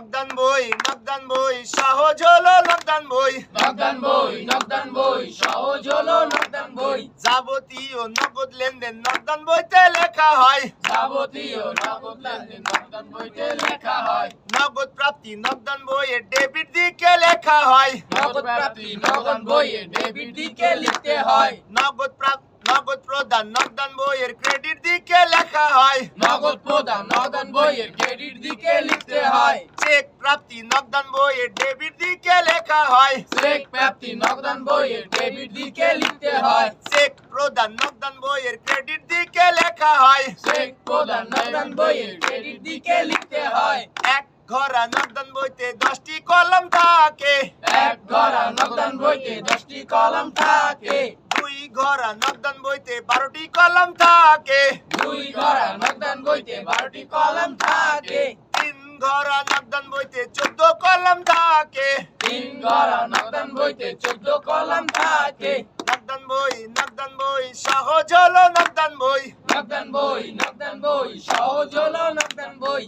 নকদান বই নকদান বই সহজ হলো নকদান বই। নগদান বই নগদান বই সহজ হলো নগদান বই। যাবতীয় নগদ লেনদেন নকদান বইতে লেখা হয়। যাবতীয় নগদ লেনদেন নগদান বইতে লেখা হয়। নগদ প্রাপ্তি নকদান বইয়ে ডেবিট দিকে লেখা হয়। নগদ প্রাপ্তি নগদান বইয়ে ডেবিট দিকে লিখতে হয়। নগদ প্রাপ্ত নগদ প্রদান নকদান বইয়ের ক্রেডিট দিকে লেখা হয়। নগদ প্রদান নগদান বইয়ের ক্রেডিট দিকে লিখতে হয়। চেক প্রাপ্তি নকদান বইয়ের ডেবিট দিকে লেখা হয়। চেক প্রাপ্তি নগদান বইয়ের ডেবিট দিকে লিখতে হয়। চেক প্রদান নকদান বইয়ের ক্রেডিট দিকে লেখা হয়। চেক প্রদান নগদান বইয়ের ক্রেডিট দিকে লিখতে হয়। এক ঘরা নকদান বইতে দশটি কলম থাকে। এক গড়া নগদান বইতে দশটি কলম থাকে। দুই ঘরা নকদান বইতে বারোটি কলম থাকে। দুই ঘরা নকদান বইতে বারোটি কলম থাকে। তিন ঘরা নকদান বইতে চোদ্দ কলম থাকে। তিন ঘরা নকদান বইতে চোদ্দ কলম থাকে। নকদান বই নকদান বই সহজ হলো নকদান বই। নকদান বই নকদান বই সহজ হলো নকদান বই।